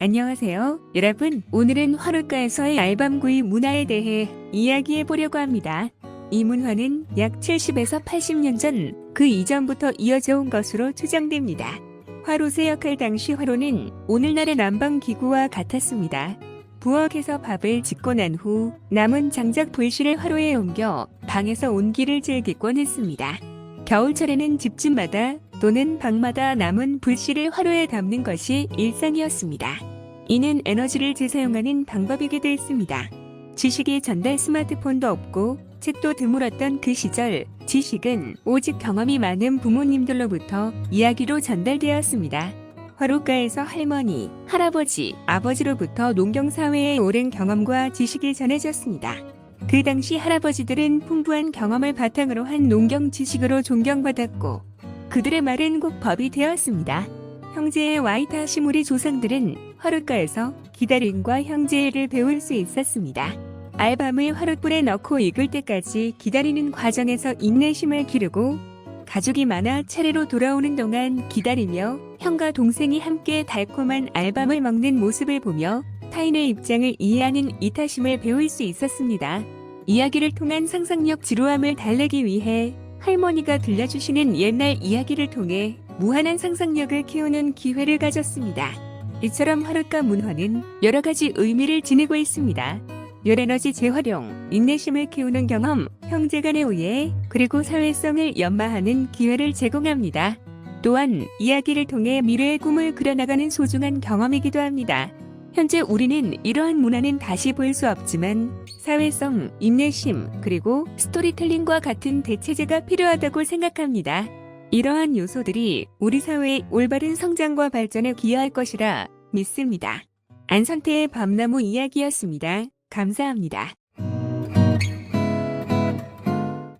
안녕하세요. 여러분, 오늘은 화롯가에서의 알밤구이 문화에 대해 이야기해 보려고 합니다. 이 문화는 약 70에서 80년 전 그 이전부터 이어져 온 것으로 추정됩니다. 화롯의 역할 당시 화로는 오늘날의 난방기구와 같았습니다. 부엌에서 밥을 짓고 난 후 남은 장작 불씨를 화로에 옮겨 방에서 온기를 즐기곤 했습니다. 겨울철에는 집집마다 또는 방마다 남은 불씨를 화로에 담는 것이 일상이었습니다. 이는 에너지를 재사용하는 방법이기도 했습니다. 지식의 전달 스마트폰도 없고 책도 드물었던 그 시절 지식은 오직 경험이 많은 부모님들로부터 이야기로 전달되었습니다. 화롯가에서 할머니, 할아버지, 아버지로부터 농경사회의 오랜 경험과 지식이 전해졌습니다. 그 당시 할아버지들은 풍부한 경험을 바탕으로 한 농경 지식으로 존경받았고 그들의 말은 꼭 법이 되었습니다. 형제의 와이타 시무리 조상들은 화롯가에서 기다림과 형제를 배울 수 있었습니다. 알밤을 화롯불에 넣고 익을 때까지 기다리는 과정에서 인내심을 기르고 가족이 많아 차례로 돌아오는 동안 기다리며 형과 동생이 함께 달콤한 알밤을 먹는 모습을 보며 타인의 입장을 이해하는 이타심을 배울 수 있었습니다. 이야기를 통한 상상력 지루함을 달래기 위해 할머니가 들려주시는 옛날 이야기를 통해 무한한 상상력을 키우는 기회를 가졌습니다. 이처럼 화롯가 문화는 여러 가지 의미를 지니고 있습니다. 열에너지 재활용, 인내심을 키우는 경험, 형제 간의 우애, 그리고 사회성을 연마하는 기회를 제공합니다. 또한 이야기를 통해 미래의 꿈을 그려나가는 소중한 경험이기도 합니다. 현재 우리는 이러한 문화는 다시 볼 수 없지만 사회성, 인내심, 그리고 스토리텔링과 같은 대체제가 필요하다고 생각합니다. 이러한 요소들이 우리 사회의 올바른 성장과 발전에 기여할 것이라 믿습니다. 안선태의 밤나무 이야기였습니다. 감사합니다.